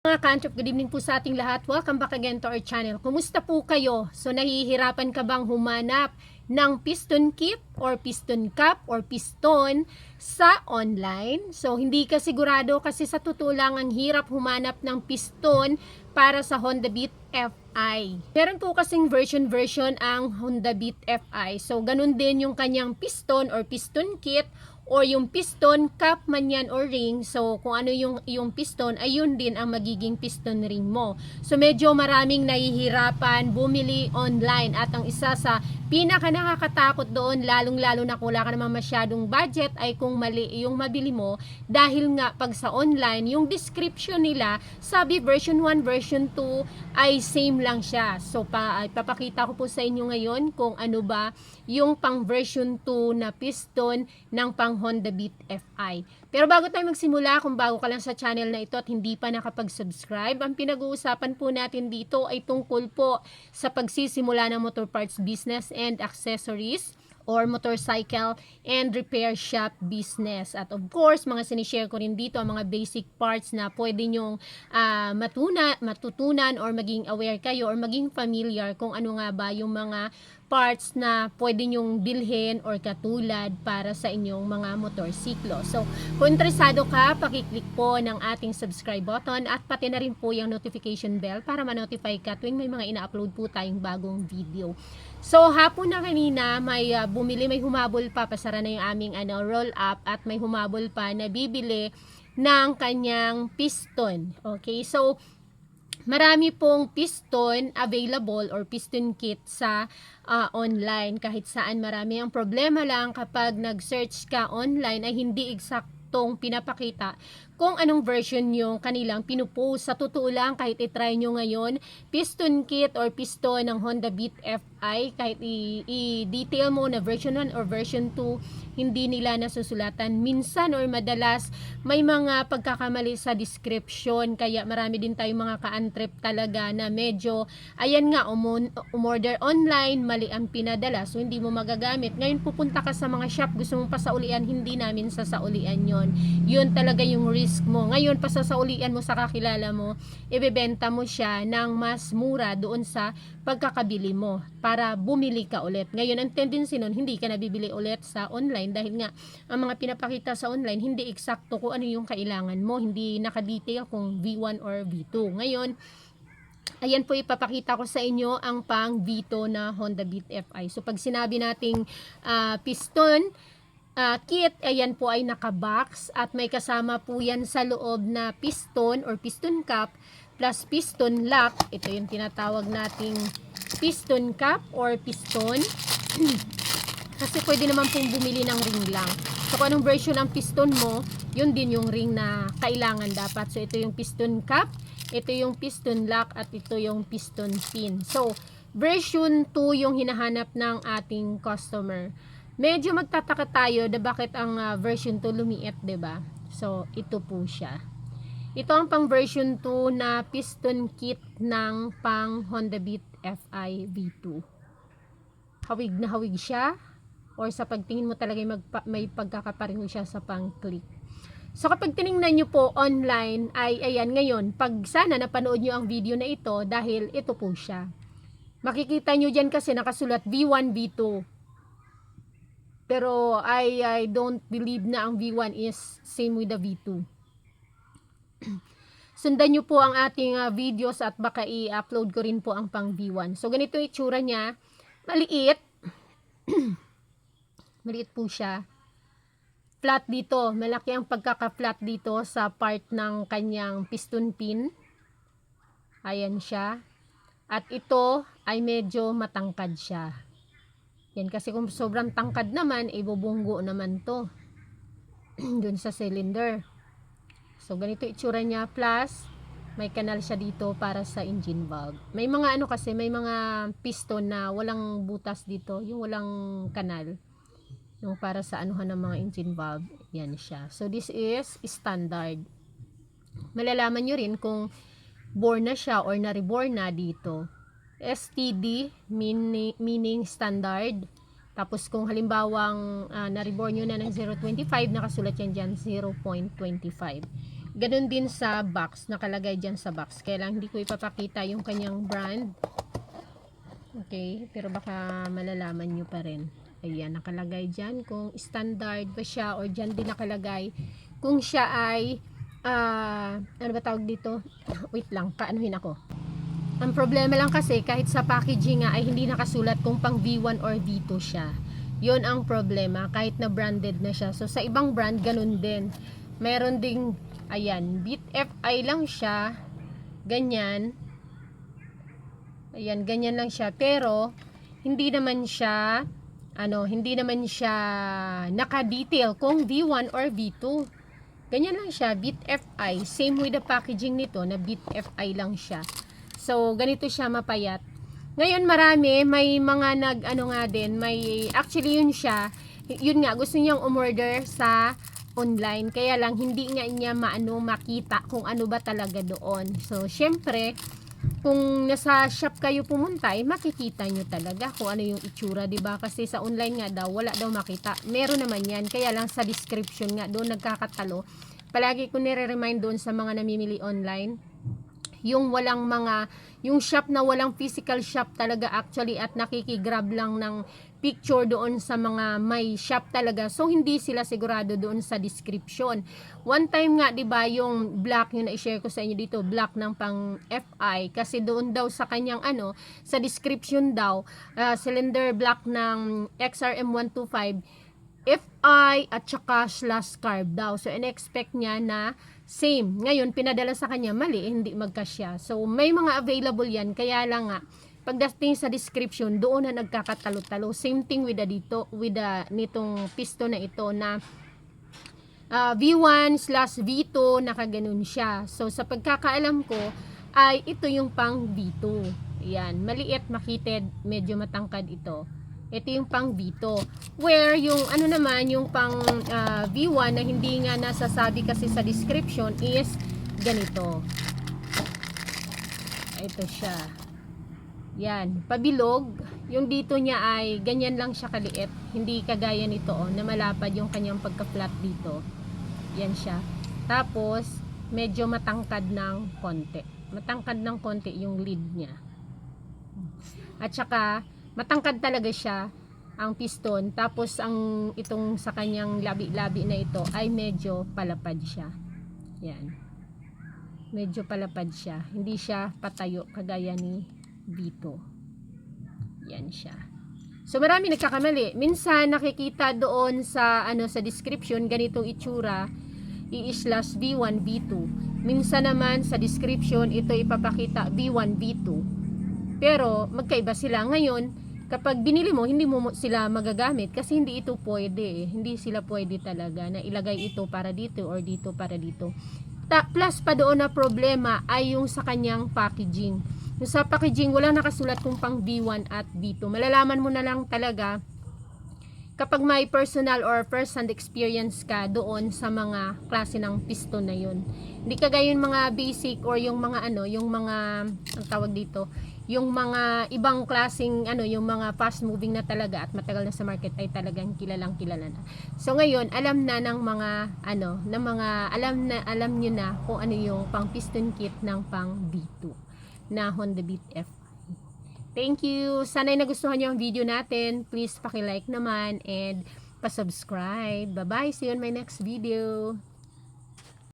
Mga kantrop, good evening po sa ating lahat. Welcome back again to our channel. Kumusta po kayo? So nahihirapan ka bang humanap ng piston kit or piston cap or piston sa online? So hindi ka sigurado kasi sa totoo lang ang hirap humanap ng piston para sa Honda Beat FI. Meron po kasing version-version ang Honda Beat FI. So ganun din yung kanyang piston or piston kit or yung piston, cap man yan or ring. So, kung ano yung, yung piston, ayun din ang magiging piston ring mo. So, medyo maraming nahihirapan bumili online. At ang isa sa pinaka nakakatakot doon, lalong-lalo na kung wala ka naman masyadong budget, ay kung mali yung mabili mo. Dahil nga, pag sa online, yung description nila, sabi version 1, version 2, ay same lang siya. So, pa, papakita ko po sa inyo ngayon kung ano ba yung pang version 2 na piston ng pang Honda Beat FI. Pero bago tayo magsimula, kung bago ka lang sa channel na ito at hindi pa nakapag-subscribe, ang pinag-uusapan po natin dito ay tungkol po sa pagsisimula ng motor parts business and accessories or motorcycle and repair shop business. At of course, mga sinishare ko rin dito ang mga basic parts na pwede nyong ah, matuna, matutunan or maging aware kayo or maging familiar kung ano nga ba yung mga parts na pwede nyong bilhin or katulad para sa inyong mga motorsiklo. So, kung interesado ka, pakiclick po ng ating subscribe button at pati na rin po yung notification bell para ma-notify ka tuwing may mga ina-upload po tayong bagong video. So, hapon na kanina, may ah, bumili, may humabol pa, pasara na yung aming ano, roll up at may humabol pa na bibili ng kanyang piston. Okay, so marami pong piston available or piston kit sa ah, online kahit saan marami ang problema lang kapag nag-search ka online ay hindi eksaktong pinapakita kung anong version yung kanilang pinupost. Sa totoo lang, kahit itry nyo ngayon, piston kit or piston ng Honda Beat FI, kahit i-detail mo na version 1 or version 2, hindi nila nasusulatan. Minsan or madalas, may mga pagkakamali sa description, kaya marami din tayong mga ka-untrip talaga na medyo, ayan nga, umon- umorder online, mali ang pinadala, so hindi mo magagamit. Ngayon pupunta ka sa mga shop, gusto mong pasaulian, hindi namin sasaulian yon Yun talaga yung risk mo. Ngayon, pasasaulian mo sa kakilala mo, ibebenta mo siya ng mas mura doon sa pagkakabili mo para bumili ka ulit. Ngayon, ang tendency nun, hindi ka nabibili ulit sa online dahil nga, ang mga pinapakita sa online, hindi eksakto kung ano yung kailangan mo. Hindi nakadetail kung V1 or V2. Ngayon, Ayan po ipapakita ko sa inyo ang pang Vito na Honda Beat FI. So pag sinabi nating ah, piston ah, kit, ayan po ay naka-box at may kasama po yan sa loob na piston or piston cap plus piston lock. Ito yung tinatawag nating piston cap or piston. Kasi pwede naman pong bumili ng ring lang. So kung anong version ng piston mo, yun din yung ring na kailangan dapat. So ito yung piston cap, ito yung piston lock, at ito yung piston pin. So version 2 yung hinahanap ng ating customer. Medyo magtataka tayo na bakit ang ah, version 2 lumiit, ba? So ito po siya. Ito ang pang version 2 na piston kit ng pang Honda Beat FI V2 hawig na hawig siya or sa pagtingin mo talaga magpa, may pagkakapareho siya sa pang-click. So kapag tiningnan nyo po online ay ayan ngayon, pag sana napanood nyo ang video na ito dahil ito po siya. Makikita nyo dyan kasi nakasulat V1, V2. Pero I, I don't believe na ang V1 is same with the V2. Sundan nyo po ang ating ah, videos at baka i-upload ko rin po ang pang V1. So ganito yung itsura niya. Maliit. Maliit po siya. Flat dito. Malaki ang pagkaka-flat dito sa part ng kanyang piston pin. Ayan siya. At ito ay medyo matangkad siya. Yan kasi kung sobrang tangkad naman, ibubunggo naman to. Dun sa cylinder. So ganito itsura niya. Plus, may kanal siya dito para sa engine valve. May mga ano kasi, may mga piston na walang butas dito, yung walang kanal. Yung para sa anuhan ng mga engine valve, yan siya. So this is standard. Malalaman nyo rin kung born na siya or na-reborn na dito. STD, meaning, standard. Tapos kung halimbawang ah, na-reborn nyo na ng 0.25, nakasulat yan dyan 0.25. Ganun din sa box, nakalagay dyan sa box. Kaya lang hindi ko ipapakita yung kanyang brand. Okay, pero baka malalaman nyo pa rin. Ayan, nakalagay dyan kung standard ba siya or dyan din nakalagay kung siya ay, ah, ano ba tawag dito? Wait lang, paanuhin ako. Ang problema lang kasi kahit sa packaging nga ay hindi nakasulat kung pang V1 or V2 siya. Yon ang problema kahit na branded na siya. So sa ibang brand ganun din. Meron ding ayan, Beat FI lang siya. Ganyan. Ayan, ganyan lang siya. Pero hindi naman siya ano, hindi naman siya naka-detail kung V1 or V2. Ganyan lang siya, Beat FI. Same with the packaging nito na Beat FI lang siya. So, ganito siya mapayat. Ngayon marami, may mga nag, ano nga din, may, actually yun siya, yun nga, gusto niyang umorder sa online. Kaya lang, hindi nga niya maano, makita kung ano ba talaga doon. So, syempre, kung nasa shop kayo pumunta, eh, makikita nyo talaga kung ano yung itsura, ba Kasi sa online nga daw, wala daw makita. Meron naman yan, kaya lang sa description nga, doon nagkakatalo. Palagi ko nire-remind doon sa mga namimili online, yung walang mga yung shop na walang physical shop talaga actually at nakikigrab lang ng picture doon sa mga may shop talaga so hindi sila sigurado doon sa description one time nga 'di ba yung black yung na-share ko sa inyo dito black ng pang FI kasi doon daw sa kanyang ano sa description daw ah, cylinder black ng XRM 125 FI at saka slash carb daw. So, in-expect niya na same. Ngayon, pinadala sa kanya, mali, hindi magkasya. So, may mga available yan. Kaya lang nga, pagdating sa description, doon na nagkakatalo-talo. Same thing with the dito, with the, nitong piston na ito na ah, V1 slash V2, nakaganon siya. So, sa pagkakaalam ko, ay ito yung pang V2. Yan, maliit, makitid, medyo matangkad ito. Ito yung pang V2. Where yung ano naman, yung pang ah, V1 na hindi nga nasasabi kasi sa description is ganito. Ito siya. Yan, pabilog. Yung dito niya ay ganyan lang siya kaliit. Hindi kagaya nito oh, na malapad yung kanyang pagka-flat dito. Yan siya. Tapos, medyo matangkad ng konti. Matangkad ng konti yung lid niya. At saka, matangkad talaga siya ang piston. Tapos, ang itong sa kanyang labi-labi na ito ay medyo palapad siya. Yan. Medyo palapad siya. Hindi siya patayo kagaya ni Vito. Yan siya. So marami nagkakamali. Minsan nakikita doon sa ano sa description ganitong itsura i-slash V1 V2. Minsan naman sa description ito ipapakita V1 V2. Pero magkaiba sila ngayon kapag binili mo hindi mo sila magagamit kasi hindi ito pwede eh. Hindi sila pwede talaga na ilagay ito para dito or dito para dito. Ta- plus pa doon na problema ay yung sa kanyang packaging. Yung sa packaging, wala nakasulat kung pang V1 at V2. Malalaman mo na lang talaga kapag may personal or first-hand experience ka doon sa mga klase ng piston na yun. Hindi kagaya yung mga basic or yung mga ano, yung mga, ang tawag dito, yung mga ibang klaseng ano, yung mga fast moving na talaga at matagal na sa market ay talagang kilalang kilala na. So ngayon, alam na ng mga ano, ng mga alam na alam niyo na kung ano yung pang piston kit ng pang V2 na Honda Beat FI. Thank you. Sana'y nagustuhan niyo ang video natin. Please paki-like naman and pa-subscribe. Bye-bye. See you on my next video.